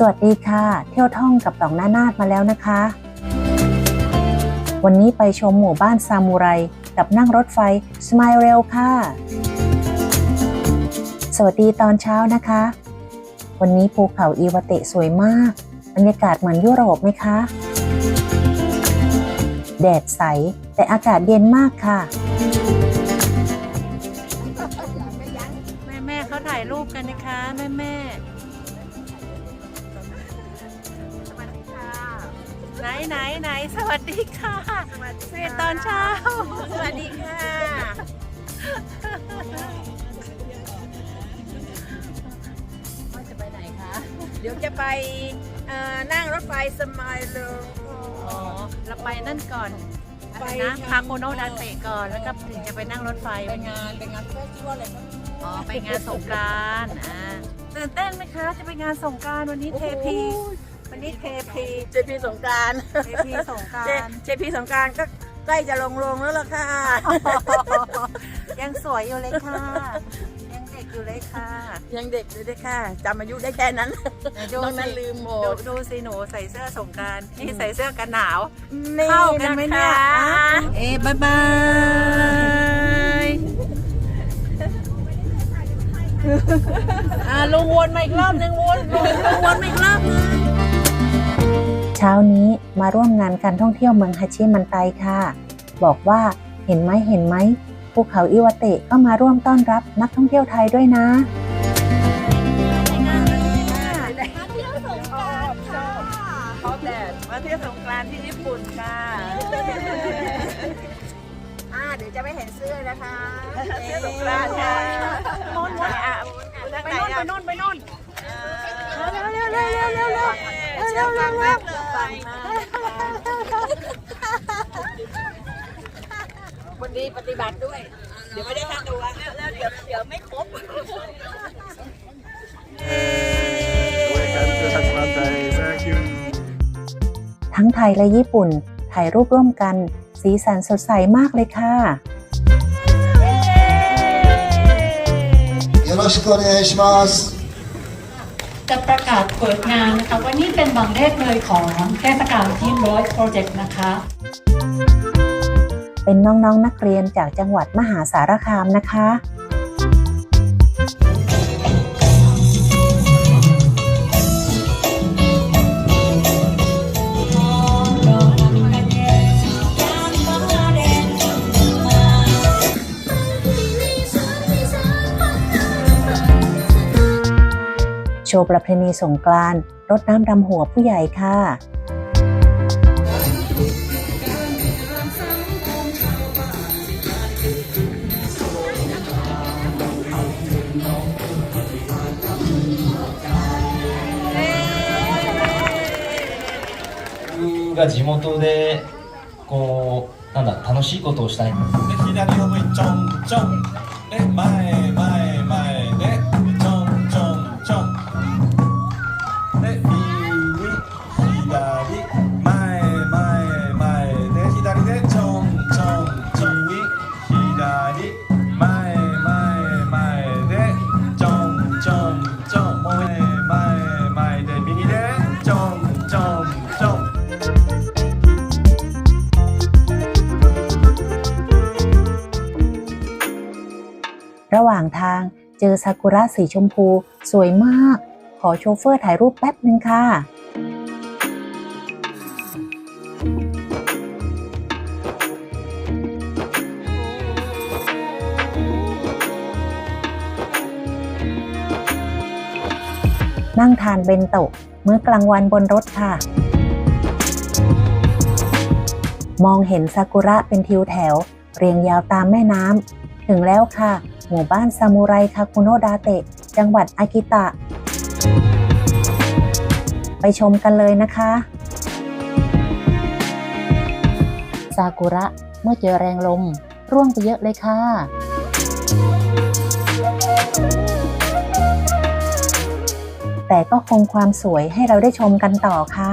สวัสดีค่ะ เที่ยวท่องกับดอกหน้านาดมาแล้วนะคะ วันนี้ไปชมหมู่บ้านซามูไรกับนั่งรถไฟสมายเรลค่ะ สวัสดีตอนเช้านะคะ วันนี้ภูเขาอีวาเตะสวยมาก บรรยากาศเหมือนยุโรปไหมคะ แดดใสแต่อากาศเย็นมากค่ะ นไหนไหนสวัสดีค่ะสวัสดีตอนเช้า สวัสดีค่ะว่าจะไปไหนคะ เดี๋ยวจะไปเอ่อนั่งรถไฟสมายเลยอ๋อเราไปนั่นก่อนอะไรนะไปคาโคโนดาเตะก่อนแล้วก็ถึงจะไปนั่งรถไฟไปงานไปงานเฟสติวัลอะไรนะอ๋อไปงานสงกรานต์อ่าตื่นเต้นไหมคะ จะไปงานสงกรานต์วันนี้เทพี วันนี้เทพีเจพีสงกรารเทพีสงกราร เจพีสงกรารก็ใกล้จะลงลงแล้วล่ะค่ะ ยังสวยอยู่เลยค่ะ ยังเด็กอยู่เลยค่ะยังเด็กอยู่ด้วยค่ะจำอายุได้แค่นั้นดูนอกนั้นสิลืมหมดูด ดูสิหนูใส่เสื้อสงกรารนี่ใส่เสื้อกันหนาวนี่เข้ากันไหมเนี่ยะคะเอ๊ะบายบาย อ่าลุงวนมาอีกรอบหนึ่งวนลุงลุงวนมาอีกรอบหนึง เช้านี้มาร่วมงานการท่องเที่ยวเมืองฮาชิมันไตค่ะ บอกว่าเห็นไหมเห็นไหมภูเขาอิวาเตะก็มาร่วมต้อนรับนักท่องเที่ยวไทยด้วยนะเขาแดดมาเที่ยวสงกรานต์ที่ญี่ปุ่นค่ะอ่าเดี๋ยวจะไม่เห็นเสื้อนะคะเที่ยวสงกรานต์ค่ะโน่นโน่นอะไปโน่นไปโน่นไปโน่นเร็วเร็วเร็วเร็วเร็วเร็วเร็ว เร็วเร็ววันดีปฏิบัติด้วย เดี๋ยวไม่ได้ค่าตัวแล้วเดี๋ยวเดี๋ยวไม่ครบ ทั้งไทยและญี่ปุ่น ถ่ายรูปร่วมกัน สีสันสดใสมากเลยค่ะ よろしくお願いします。 จะประกาศเปิดงานนะคะ วันนี้เป็นบางเลขเลยของเทศกาลทีมร้อยโปรเจกต์นะคะ เป็นน้องๆนนักเรียนจากจังหวัดมหาสารคามนะคะ โชว์ประเพณีสงกรานต์รดน้ำดำหัวผู้ใหญ่ค่ะ 僕が地元でこうなんだ楽しいことをしたいで左を向いちょんちょんで前前 ซากุระสีชมพู สวยมาก ขอโชเฟอร์ถ่ายรูปแป๊บหนึ่งค่ะ นั่งทานเบนโตะมื้อกลางวันบนรถค่ะ มองเห็นซากุระเป็นทิวแถว เรียงยาวตามแม่น้ำถึงแล้วค่ะ หมู่บ้านซามูไรคาคุโนดาเตะ จังหวัดอากิตะ ไปชมกันเลยนะคะซากุระเมื่อเจอแรงลม ร่วงไปเยอะเลยค่ะ แต่ก็คงความสวยให้เราได้ชมกันต่อค่ะ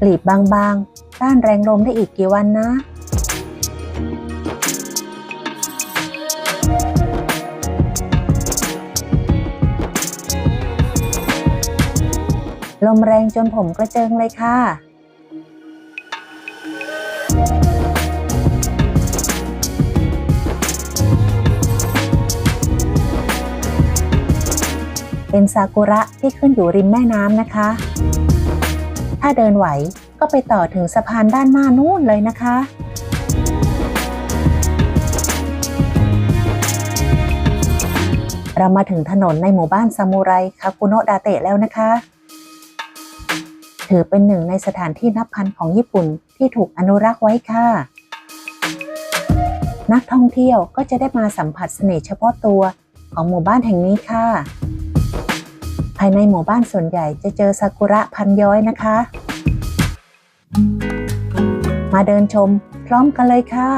กลีบบางๆ ต้านแรงลมได้อีกกี่วันนะ ลมแรงจนผมกระเจิงเลยค่ะเป็นซากุระที่ขึ้นอยู่ริมแม่น้ำนะคะ ถ้าเดินไหวก็ไปต่อถึงสะพานด้านหน้านู่นเลยนะคะ เรามาถึงถนนในหมู่บ้านซามูไรคาคุโนะดาเตะแล้วนะคะ ถือเป็นหนึ่งในสถานที่นับพันของญี่ปุ่นที่ถูกอนุรักษ์ไว้ค่ะ นักท่องเที่ยวก็จะได้มาสัมผัสเสน่ห์เฉพาะตัวของหมู่บ้านแห่งนี้ค่ะ ภายในหมู่บ้านส่วนใหญ่จะเจอซากุระพันย้อยนะคะ มาเดินชมพร้อมกันเลยค่ะ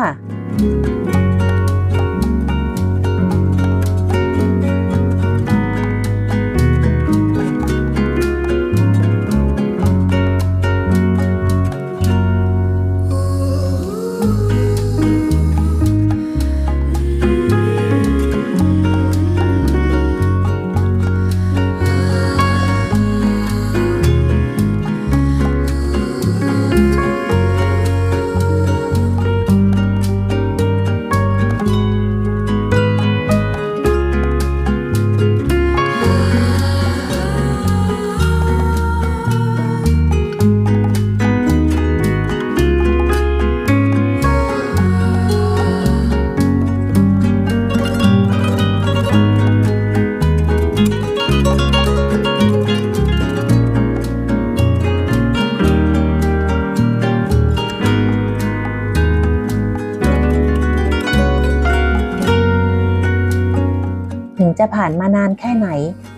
จะผ่านมานานแค่ไหน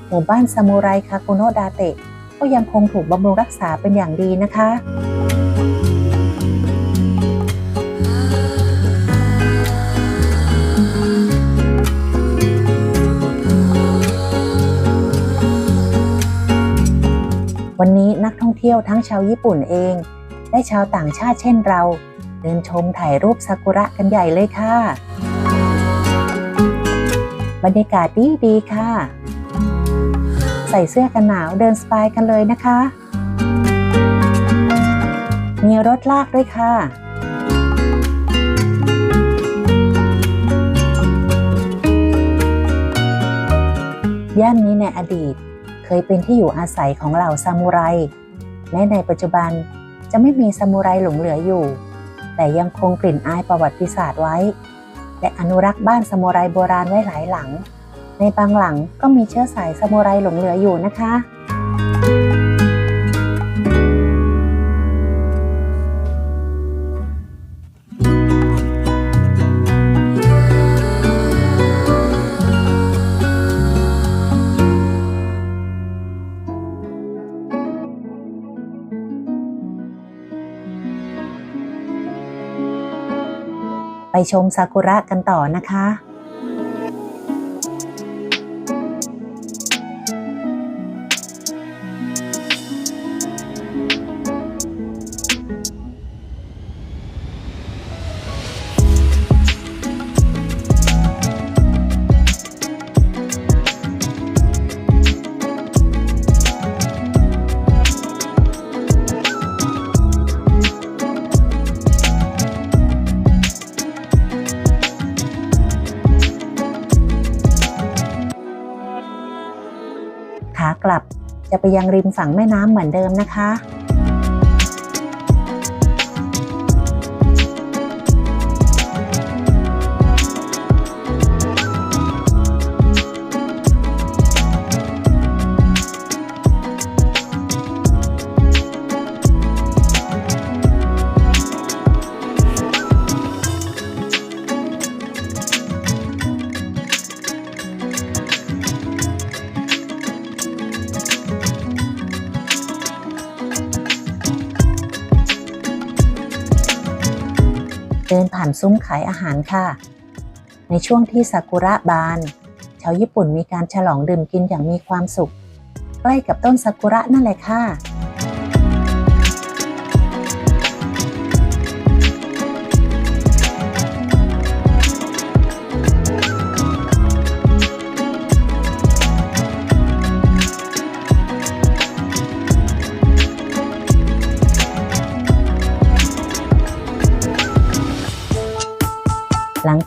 หมู่บ้านซามูไรคาโกโนดาเตะก็ยังคงถูกบำรุงรักษาเป็นอย่างดีนะคะวันนี้นักท่องเที่ยวทั้งชาวญี่ปุ่นเอง และชาวต่างชาติเช่นเรา เดินชมถ่ายรูปซากุระกันใหญ่เลยค่ะ บรรยากาศดีดีค่ะ ใส่เสื้อกันหนาวเดินสบายกันเลยนะคะ มีรถลากด้วยค่ะ ย่านนี้ในอดีตเคยเป็นที่อยู่อาศัยของเหล่าซามูไรและในปัจจุบันจะไม่มีซามูไรหลงเหลืออยู่ แต่ยังคงกลิ่นอายประวัติศาสตร์ไว้ และอนุรักษ์บ้านสมุไรโบราณไว้หลายหลัง ในบางหลังก็มีเชื้อสายสมุไรหลงเหลืออยู่นะคะ ชมซากุระกันต่อนะคะากลับ จะไปยังริมฝั่งแม่น้ำเหมือนเดิมนะคะ ดินผ่านซุ้มขายอาหารค่ะ ในช่วงที่ซากุระบาน ชาวญี่ปุ่นมีการฉลองดื่มกินอย่างมีความสุข ใกล้กับต้นซากุระนั่นแหละค่ะ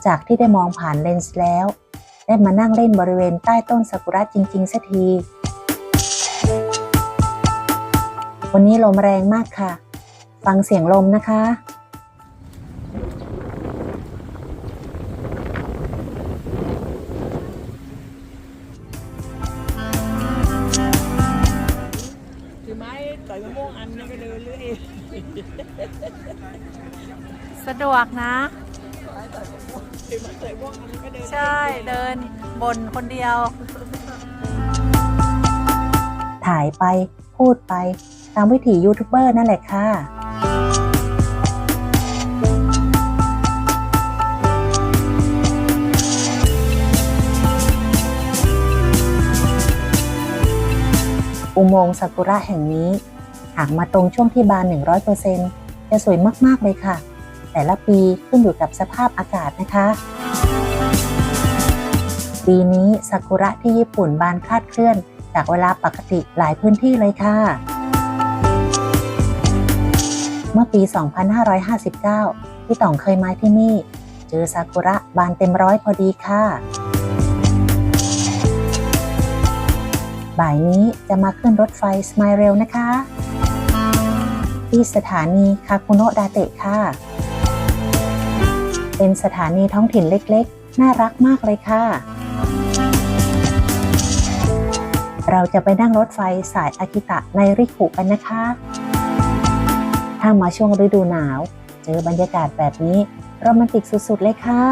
จากที่ได้มองผ่านเลนส์แล้ว ได้มานั่งเล่นบริเวณใต้ต้นซากุระจริงๆสักที วันนี้ลมแรงมากค่ะ ฟังเสียงลมนะคะถือไม้ต่มะม่วงอันนี้ก็เดินเรื่อยสะดวกนะ ใช่เดินบนคนเดียว ถ่ายไปพูดไป ตามวิถียูทูบเบอร์นั่นแหละค่ะ อุโมงค์ซากุระแห่งนี้ หากมาตรงช่วงที่บาน 100%จะสวยมาก ๆ เลยค่ะ แต่ละปีขึ้นอยู่กับสภาพอากาศนะคะ ปีนี้ซากุระที่ญี่ปุ่นบานคลาดเคลื่อน จากเวลาปกติหลายพื้นที่เลยค่ะ เมื่อปี 2559 พี่ต่องเคยมาที่นี่ เจอซากุระบานเต็มร้อยพอดีค่ะบ่ายนี้จะมาขึ้นรถไฟสมายเรลนะคะ ที่สถานีคาคุโนะดาเตะค่ะ เป็นสถานีท้องถิ่นเล็กๆ น่ารักมากเลยค่ะ เราจะไปนั่งรถไฟสายอากิตะในริคุกันนะคะ ถ้ามาช่วงฤดูหนาว เจอบรรยากาศแบบนี้โรแมนติกสุดๆ เลยค่ะ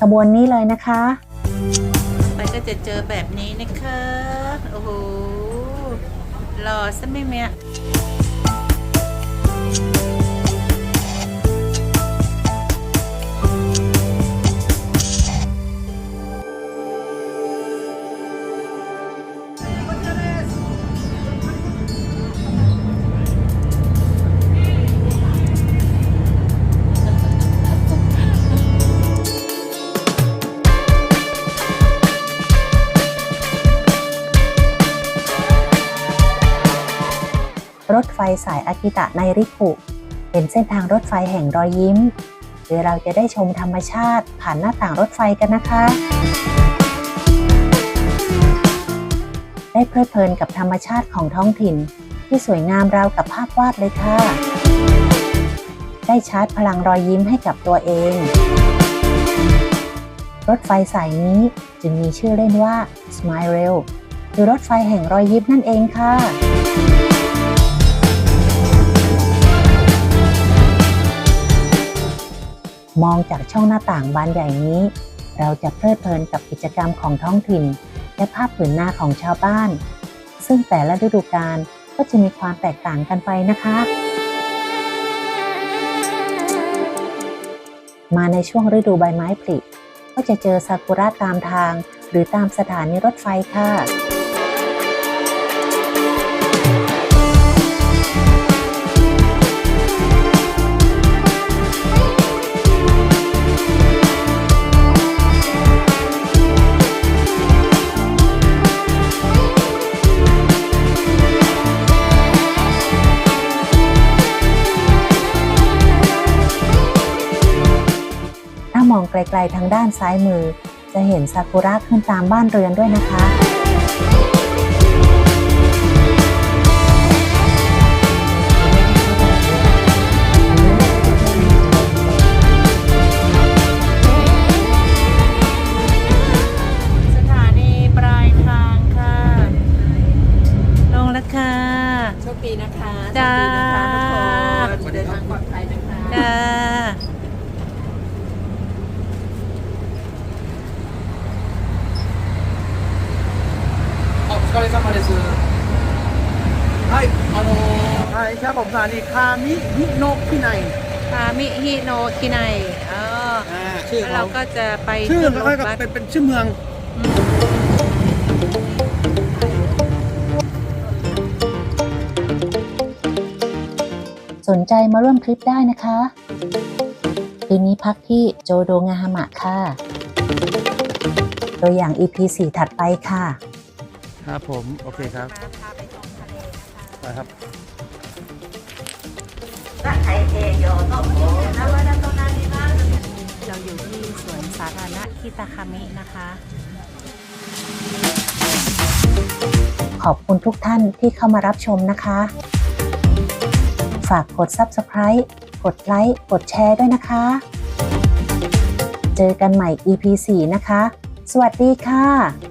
ขบวนนี้เลยนะคะ ไปก็จะเจอแบบนี้นะคะ โอ้โห หล่อซ รถไฟสายอากิตะในริคุเป็นเส้นทางรถไฟแห่งรอยยิ้มโดยเราจะได้ชมธรรมชาติผ่านหน้าต่างรถไฟกันนะคะ ได้เพลิดเพลินกับธรรมชาติของท้องถิ่น ที่สวยงามราวกับภาพวาดเลยค่ะ ได้ชาร์จพลังรอยยิ้มให้กับตัวเอง รถไฟสายนี้จึงมีชื่อเล่นว่า Smile Rail คือรถไฟแห่งรอยยิ้มนั่นเองค่ะ มองจากช่องหน้าต่างบานใหญ่นี้ เราจะเพลิดเพลินกับกิจกรรมของท้องถิ่น และภาพผืนหน้าของชาวบ้าน ซึ่งแต่ละฤดูกาลก็จะมีความแตกต่างกันไปนะคะ มาในช่วงฤดูใบไม้ผลิก็จะเจอซากุระตามทาง หรือตามสถานีรถไฟค่ะ ทางด้านซ้ายมือ จะเห็นซากุระขึ้นตามบ้านเรือนด้วยนะคะ ー、はい、ครับผมสถานีคามิฮิโนะที่ไนคามิฮิโนคิไนอ๋ออ่าชื่อแล้วเขเราก็จะไปชื่อขึ้นคล้ายถๆกับบัสเป็นเป็นชื่อเมือง สนใจมาร่วมทริปได้นะคะคืนนี้พักที่โจโดงาฮามะค่ะ ตัวอย่าง EP 4 ถัดไปค่ะ ครับผม โอเคครับไปครับ เราอยู่ที่สวนสาธารณะคิตาคามินะคะ ขอบคุณทุกท่านที่เข้ามารับชมนะคะ ฝากกด Subscribe กดไลค์ กดแชร์ด้วยนะคะ เจอกันใหม่ EP 4 นะคะ สวัสดีค่ะ